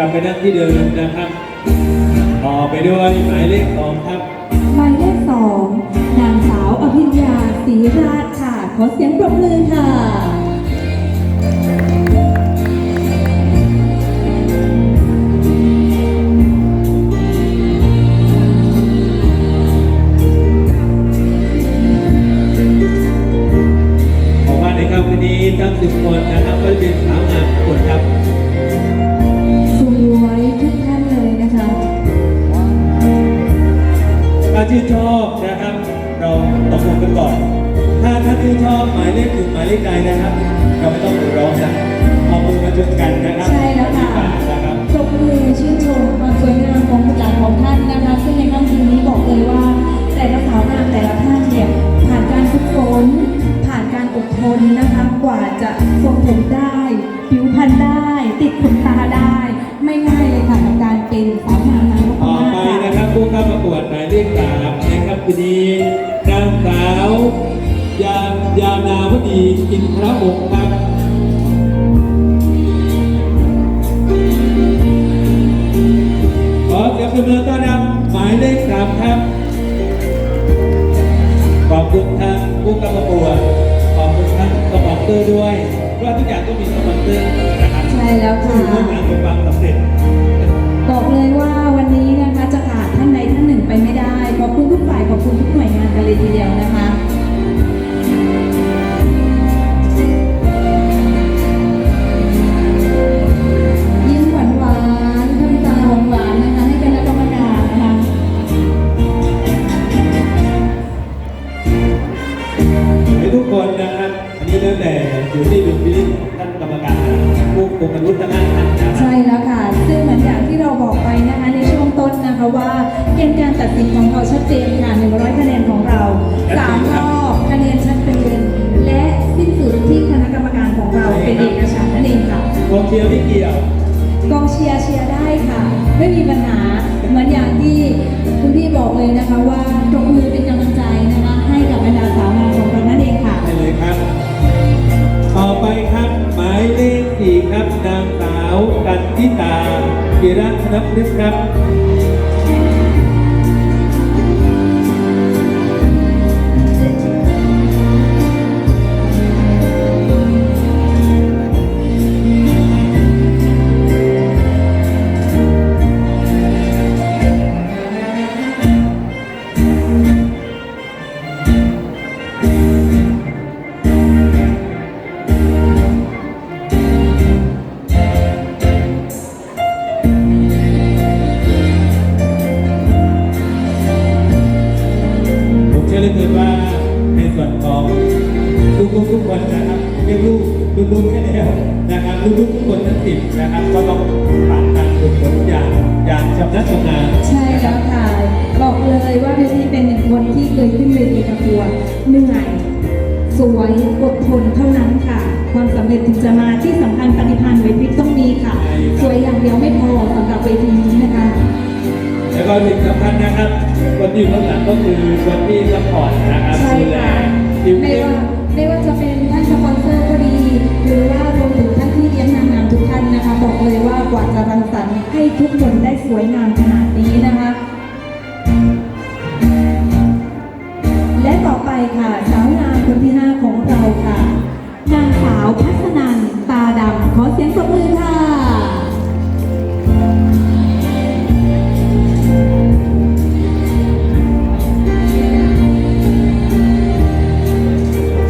ลับไปนั่งที่เดิมนะครับ ต่อไปด้วยหมายเลขสองครับหมายเลขสองนางสาวอภิญญาศรีราชค่ะ ขอเสียงปรบมือค่ะ จะทรงผมได้ ผิวพรรณได้ ติดขนตาได้ ไม่ง่ายเลยค่ะกับการเป็นสาวงามนางนพต่อมาศไปค่ะ นะครับผู้เข้าประกวดหมายเลขสามนะครับคืนนี้นางสาวยามยามนาวดีอินทรวงศ์ครับขอเสียงปรบมือต้อนรับหมายเลขสามครับขอบคุณทางผู้กำกับประกวด อนเซอร์ด้วยเพราะว่าทุกอย่างต้องมีสปอนเซอร์นะครับใช่แล้วค่ะผู้ร่วมงานเป็นความสำเร็จ บอกเลยว่าวันนี้นะคะจะขาดท่านใดท่านหนึ่งไปไม่ได้ ขอบคุณทุกฝ่ายขอบคุณทุกหน่วยงานกันเลยทีเดียวนะคะ กองเชียร์เชียร์ได้ค่ะ ไม่มีปัญหาเหมือนอย่างที่คุณพี่บอกเลยนะคะว่าตรงมือเป็นกำลังใจนะคะให้กับบรรดาสาวงามของเรานั่นเองค่ะได้เลยครับ ต่อไปครับหมายเลขสี่ครับนางสาวกันทิตากิรัตนพฤกษ์ครับ กๆแค่แล้วนะครับลูกๆทุกคนทั้งสิบนะครับก็ต้องผ่านการฝึกฝนอย่างอย่างชำนาญชำนาญใช่แล้วค่ะบอกเลยว่าพี่ที่เป็นหนึ่งคนที่เคยขึ้นเวทีประกวดเหนื่อยสวยอดทนเท่านั้นค่ะ ความสำเร็จถึงจะมาที่สำคัญปฏิภาณไหวพริบต้องมีค่ะ สวยอย่างเดียวไม่พอสำหรับเวทีนี้นะคะแล้วก็สิ่งสำคัญนะครับคนที่อยู่ข้างหลังก็คือคนที่ซัพพอร์ตนะครับใช่ดูแลค่ะทีมไม่เล่นว่า ให้ทุกคนได้สวยงามขนาดนี้นะคะ และต่อไปค่ะสาวงามคนที่5ของเราค่ะ นางสาวพัฒนันตาดำขอเสียงปรบมือค่ะ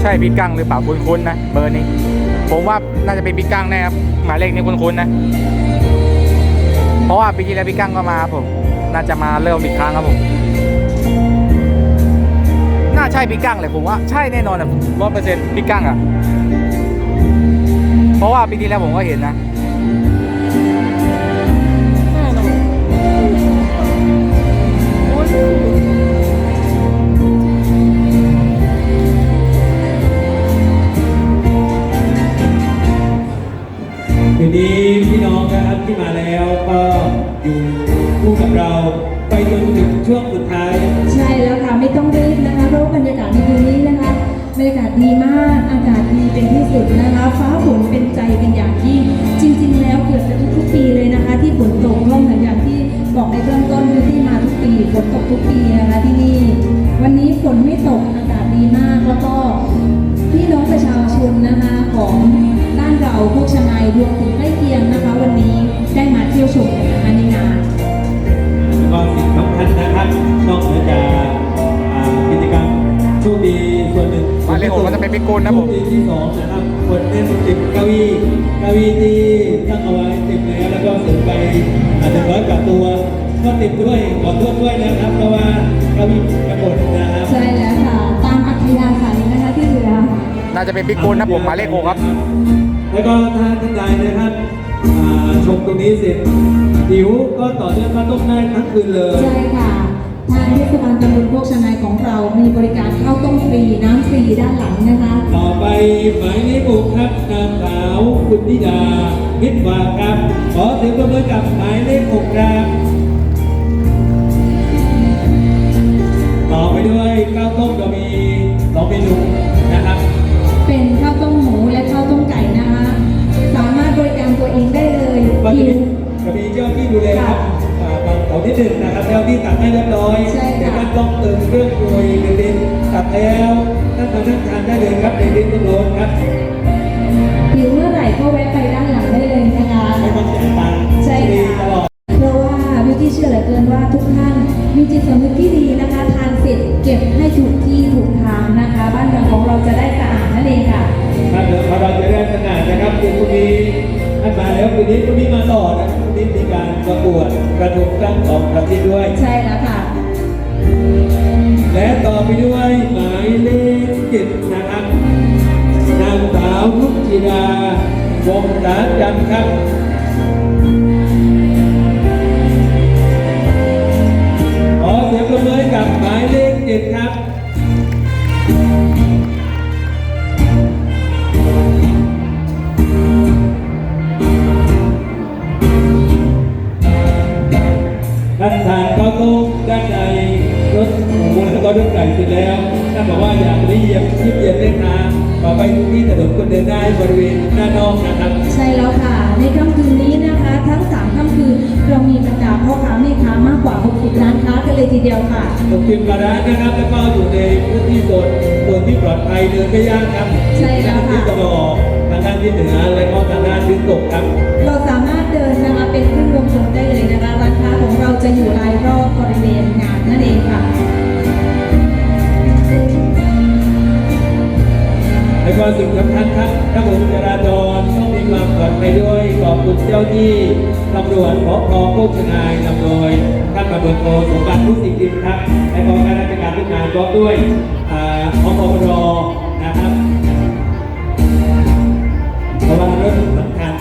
ใช่พี่กั้งหรือเปล่าคุ้นๆนะ เบอร์นี้ ผมว่าน่าจะเป็นพี่กั้งแน่ครับ หมายเลขนี้คุ้นๆนะ เพราะว่าปีที่แล้วพี่กั้งก็มาครับผม น่าจะมาเริ่มอีกครั้งครับผม น่าใช่พี่กั้งเลยผมว่าใช่แน่นอนอะร้อยเปอร์เซ็นต์พี่กั้งอะเพราะว่าปีที่แล้วผมก็เห็นนะ ไม่ตกอากาศดีมาก แล้วก็พี่น้องประชาชนนะคะของบ้านเราพวกชนายรวมถึงใกล้เคียงนะคะ วันนี้ได้มาเที่ยวชมกันนะคะในงานแล้วก็สิ่งสำคัญนะครับนอกเหนือจากอ่ากิจกรรมโชคดีส่วนหนึ่งหมายเลขหกก็จะเป็นพิกุลนะผมโชคดีที่สองนะครับคนเล่นติดเก้าอี้เก้าอี้ที่ตั้งเอาไว้ติดแล้วแล้วก็เสร็จไปอาจจะร้อยกว่าตัว ก็ติดด้วยขอโทษด้วยนะครับเพราะว่าเก้าอี้กระบดนะครับใช่แล้วค่ะ ตามอัธยาศัยนะคะที่เหลือน่าจะเป็นพิกุลนะผมหมายเลขหกครับ แล้วก็ถ้าท่านใดนะครับอ่าชมตรงนี้เสร็จหิวก็ต่อเนื่องก็ต้มได้ทั้งคืนเลยใช่ค่ะ ทางเทศบาลตำบลโคกชนายของเรา มีบริการข้าวต้มฟรีน้ำฟรีด้านหลังนะคะ ต่อไปหมายเลขหกครับนางสาวคุณธิดามิตรวาครับขอเสียงปรบมือกับหมายเลขหกครับ ครับใช่แล้วค่ะ ในค่ำคืนนี้นะคะ ทั้งสามค่ำคืนเรามีบรรดาพ่อค้าแม่ค้ามากกว่า 60 ร้านค้ากันเลยทีเดียวค่ะ ผมพิมพ์กระดานนะครับแล้วก็อยู่ในพื้นที่โซนโซนที่ปลอดภัยเดินไม่ยากครับใช่แล้วค่ะที่ตะวันออกทางด้านที่เหนือและก็ทางด้านทิศตกครับ เราสามารถเดินนะคะเป็นครึ่งวงกลมได้เลยนะคะร้านค้าของเราจะอยู่รายรอบบริเวณงานนั่นเองค่ะ และก็สิ่งสำคัญครับถ้าผมจราจรต้องมีค วามปด้วยขอบคุณเจ้าที่ตำรวจปภโคกชนายนำโดยท่านตำรวจโทสมบัติผู้สิงห์ดินครับและกองการราชการทุกงานพร้อมด้วยอ่าอปรนะครับเพราะว่ารถสำคัญ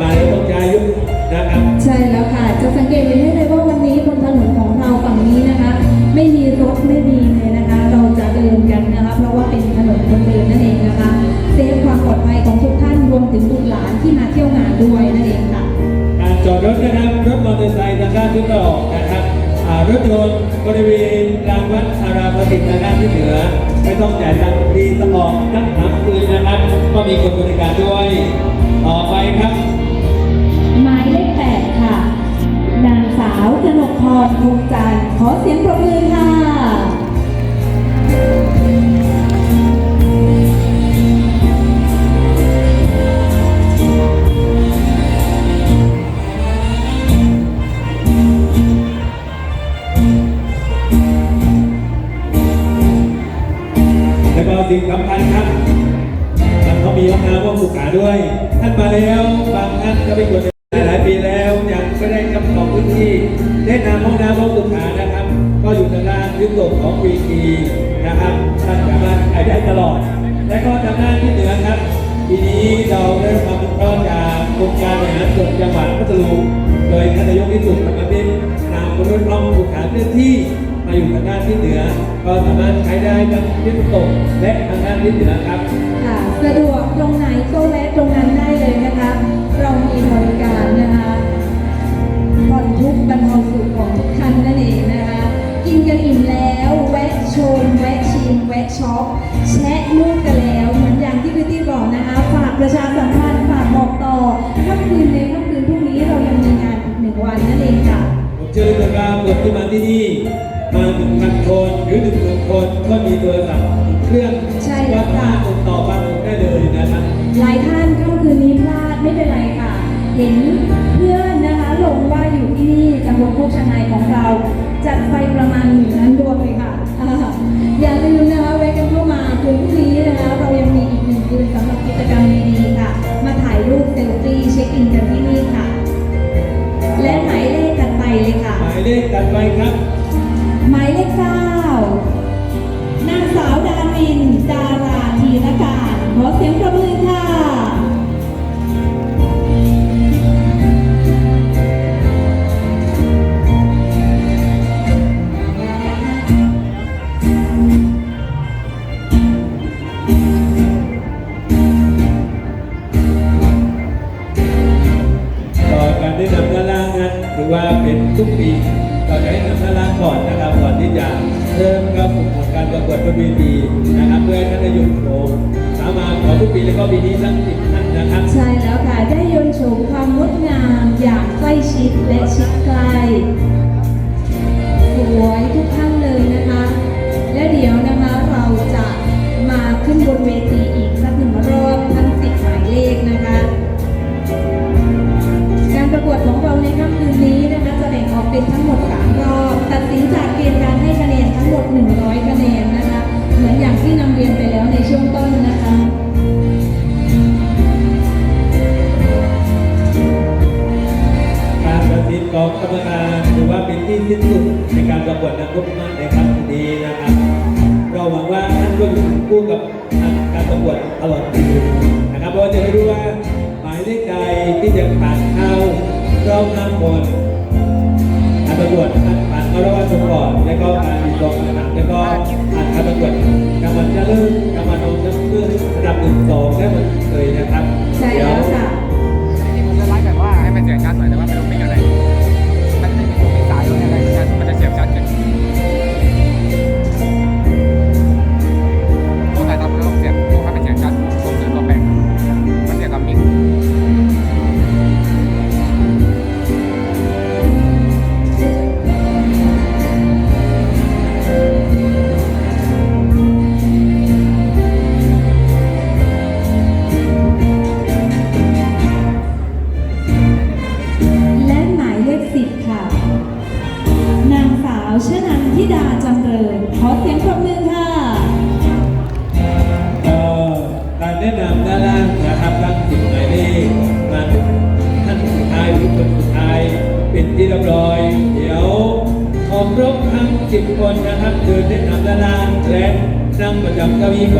มาแล้วต้องใช้ยุคนะครับใช่แล้วค่ะจะสังเกตเห็นได้เลยว่าวันนี้บนถนนของเราฝั่งนี้นะคะ ไม่มีรถไม่มีเลยนะคะ เราจะเดินกันนะคะ เพราะว่าเป็นถนนคนเดินนั่นเองนะคะเซฟความปลอดภัย ถึงบุตรหลานที่มาเที่ยวงานด้วยนั่นเองค่ะการจอดรถนะครับรถมอเตอร์ไซค์ทางด้านทิศตะวันออกนะครับอ่ารถยนต์บริเวณรางวัดอาราประดิษฐ์ทางด้านที่เหนือ ไม่ต้องจ่ายตังค์ฟรีตลอดทั้งสามคืนนะครับ ก็มีคนบริการด้วย ต่อไปครับ หมายเลขแปดค่ะ นางสาวกนกพรคงจันทร์ขอเสียงปรบมือค่ะีนะครับท่านสามารถไปได้ตลอด และก็ทางด้านที่เหนือครับปีนี้เราได้รับความอนุเคราะห์จากโครงการบริหารส่วนจังหวัดพัทลุงโดยท่านนายกที่สุดธรรมนิตนำรถห้องสุขาเคลื่อนที่มาอยู่ทางด้านที่เหนือ ก็สามารถใช้ได้ทั้งทิศตกและทางด้านที่เหนือครับค่ะสะดวกตรงไหนก็แวะตรงนั้นได้เลยนะคะ เรามีบริการนะคะผ่อนทุกข์บรรเทาสุขของทุกท่านนั่นเองนะคะกินกันอิ่มแล้ว แล้วแวะชมแวะชิมแวะช็อปแชะรูปกันแล้ว เหมือนอย่างที่พี่ตี้บอกนะคะฝากประชาสัมพันธ์ฝากบอกต่อค่ำคืนในค่ำคืนพรุ่งนี้เรายังมีงานอีกหนึ่งวันนั่นเองค่ะผมเชื่อในการกดที่มาที่นี่มาหนึ่งพันคนหรือหนึ่งหมื่นคนก็มีโทรศัพท์เครื่องใช่ว่าถ้าติดต่อบันได้เลยนะครับหลายท่านค่ำคืนนี้พลาดไม่เป็นไรค่ะเห็นเพื่อนนะคะลงว่าอยู่ที่นี่ตำบลโคกชนายของเรา จัดไปประมาณหนึ่ง let it go. กอรมารถือว่าเป็นที่นี่นสุดในการประกวดนางรบมากเลยครับ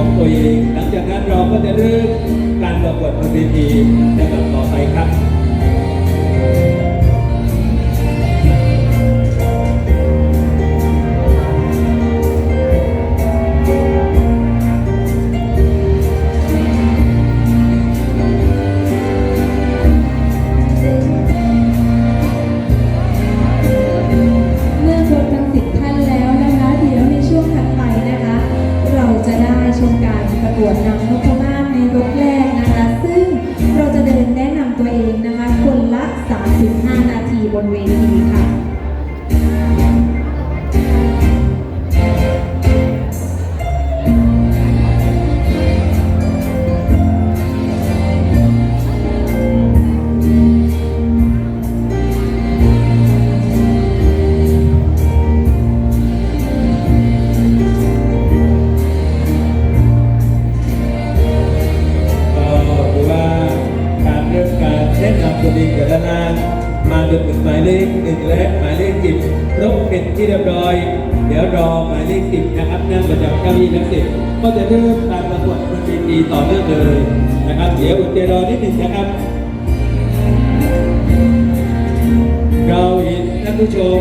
ของตัวเอง หลังจากนั้นเราก็จะเริ่มการประกวดบนเวทีในลำดับต่อไปครับ วดนางนพมาศในรถแรกนะคะ ซึ่งเราจะเดินแนะนำตัวเองนะคะ คนละ 35 นาทีบนเวที เดี๋ยวรอนิดหนึ่งนะครับ เราเห็นท่านผู้ชม